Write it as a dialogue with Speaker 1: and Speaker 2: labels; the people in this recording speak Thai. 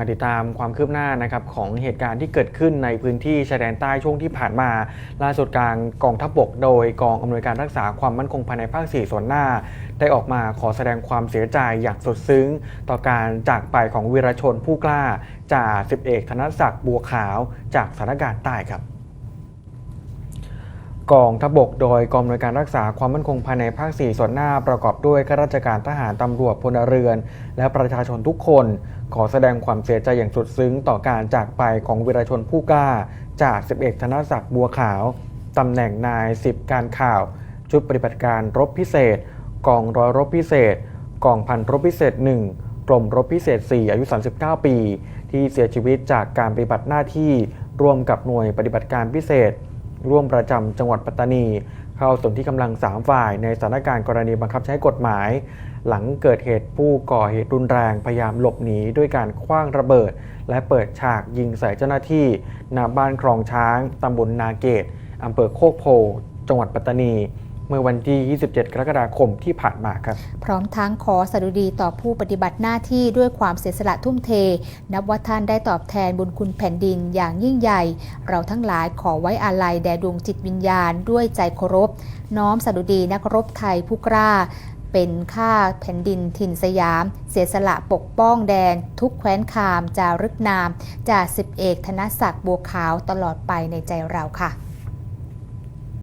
Speaker 1: มาติดตามความคืบหน้านะครับของเหตุการณ์ที่เกิดขึ้นในพื้นที่ชายแดนใต้ช่วงที่ผ่านมา ล่าสุดกลางกองทัพบกโดยกองอำนวยการรักษาความมั่นคงภายในภาค 4 ส่วนหน้า ได้ออกมาขอแสดงความเสียใจอย่างสุดซึ้ง ต่อการจากไปของวีรชนผู้กล้าจ่าสิบเอกธนศักดิ์บัวขาวจากสถานการณ์ใต้ครับ กองทบกโดยกองอำนวยการรักษาความมั่นคงภายในภาค 4 ส่วนหน้าประกอบด้วยข้าราชการทหารตำรวจพลเรือน และประชาชนทุกคน ขอแสดงความเสียใจอย่างสุดซึ้งต่อการจากไปของวีรชนผู้กล้า จากสิบเอกธนศักดิ์บัวขาวตำแหน่งนายสิบการข่าว ชุดปฏิบัติการรบพิเศษ กองร้อยรบพิเศษ กองพันรบพิเศษ 1 กรมรบพิเศษ 4 อายุ 39 ปี ที่เสียชีวิตจากการปฏิบัติหน้าที่ร่วมกับหน่วยปฏิบัติการพิเศษ ร่วมประจำจังหวัดปัตตานี เข้าส่วนที่กำลัง 3 ฝ่าย ในสถานการณ์กรณีบังคับใช้กฎหมาย หลังเกิดเหตุผู้ก่อเหตุรุนแรงพยายามหลบหนีด้วยการคว้างระเบิด และเปิดฉากยิงใส่เจ้าหน้าที่ณบ้านคลองช้างตำบลนาเกตอำเภอโคกโพจังหวัดปัตตานี เมื่อวันที่ 27 กรกฎาคมที่ผ่านมาครับ
Speaker 2: พร้อมทั้งขอสดุดีต่อผู้ปฏิบัติหน้าที่ด้วยความเสียสละทุ่มเท นับว่าท่านได้ตอบแทนบุญคุณแผ่นดินอย่างยิ่งใหญ่ เราทั้งหลายขอไว้อาลัยแด่ดวงจิตวิญญาณด้วยใจเคารพ น้อมสดุดีนักรบไทยผู้กล้าเป็นข้าแผ่นดินถิ่นสยาม เสียสละปกป้องแดน ทุกแคว้นคาม จารึกนามจากสิบเอกธนศักดิ์บัวขาวตลอดไปในใจเราค่ะ